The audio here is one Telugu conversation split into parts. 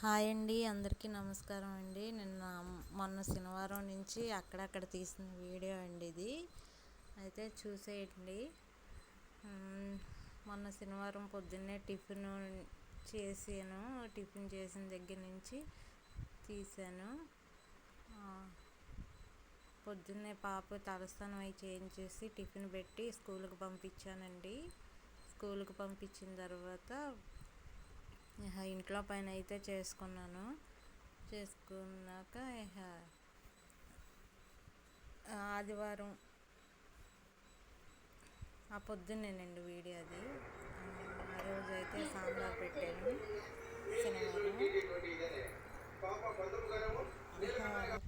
హాయ్ అండి అందరికీ నమస్కారం అండి. నిన్న మొన్న శనివారం నుంచి అక్కడక్కడ తీసిన వీడియో అండి ఇది. అయితే చూసేయండి. మొన్న శనివారం పొద్దున్నే టిఫిన్ చేసాను. టిఫిన్ చేసిన దగ్గర నుంచి తీసాను. పొద్దున్నే పాప తలస్థానం అయి చేయించేసి టిఫిన్ పెట్టి స్కూల్కి పంపించానండి. స్కూల్కి పంపించిన తర్వాత ఇంట్లో పని అయితే చేసుకున్నాను. చేసుకున్నాక ఇహ ఆదివారం ఆ పొద్దున్నేనండి వీడియో అది. ఆ, రోజు అయితే సాంబార్ పెట్టాను శనివారం.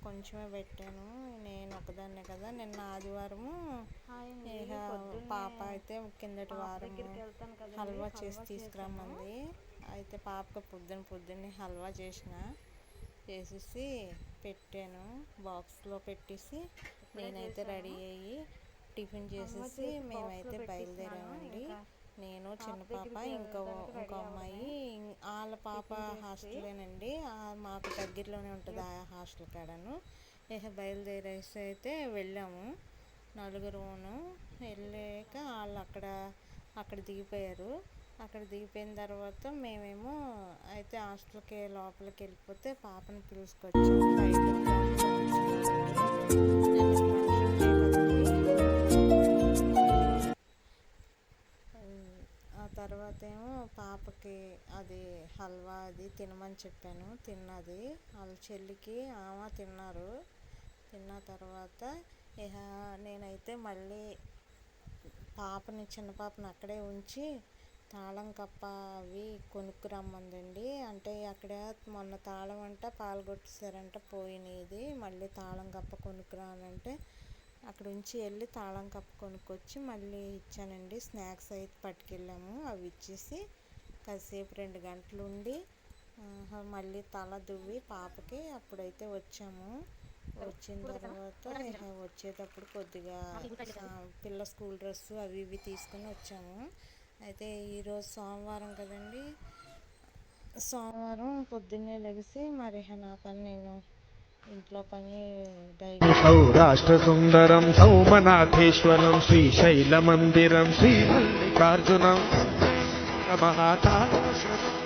కొంచెమే పెట్టాను. నేను ఒకదాన్నే కదా. నిన్న ఆదివారము పాప అయితే కిందటి వారం హల్వా చేసి తీసుకురమ్మంది. అయితే పాపకు పొద్దున్న పొద్దున్నే హల్వా చేసిన చేసేసి పెట్టాను. బాక్స్లో పెట్టేసి నేనైతే రెడీ అయ్యి టిఫిన్ చేసేసి మేమైతే బయలుదేరామండి. నేను చిన్న పాప ఇంకో ఇంకో అమ్మాయి వాళ్ళ పాప హాస్టలేనండి. ఆ మాకు దగ్గరలోనే ఉంటుంది ఆ హాస్టల్ కాడను. ఇక బయలుదేరేసి అయితే వెళ్ళాము. నలుగురును వెళ్ళాక వాళ్ళు అక్కడ అక్కడ దిగిపోయారు. అక్కడ దిగిపోయిన తర్వాత మేమేమో అయితే హాస్టల్కి లోపలికి వెళ్ళిపోతే పాపని పిలుచుకొచ్చాము ఆ తర్వాత ఏమో పాపకి అది హల్వా అది తినమని చెప్పాను. తిన్నది. వాళ్ళ చెల్లికి ఆమె తిన్నారు. తిన్న తర్వాత ఇహ నేనైతే మళ్ళీ పాపని చిన్న పాపని అక్కడే ఉంచి తాళం కప్ప అవి కొనుక్కురమ్మందండి. అంటే అక్కడ మొన్న తాళం అంట పాల్గొట్టేసారంట పోయినది. మళ్ళీ తాళం కప్ప కొనుక్కురానంటే అక్కడ ఉంచి వెళ్ళి తాళం కప్ప కొనుక్కొచ్చి మళ్ళీ ఇచ్చానండి. స్నాక్స్ అయితే పట్టుకెళ్ళాము. అవి ఇచ్చేసి కాసేపు రెండు గంటలు ఉండి మళ్ళీ తల దువ్వి పాపకి అప్పుడైతే వచ్చాము. వచ్చిన తర్వాత వచ్చేటప్పుడు కొద్దిగా పిల్ల స్కూల్ డ్రెస్ అవి ఇవి తీసుకుని వచ్చాము. అయితే ఈరోజు సోమవారం కదండి. సోమవారం పొద్దున్నే లెగిసి మరి నా పని నేను ఇంట్లో పని డైలీ సౌరాష్ట్రసుందరం సౌమనాథేశ్వరం శ్రీ మల్లికార్జునం మహాకాళేశ్వరం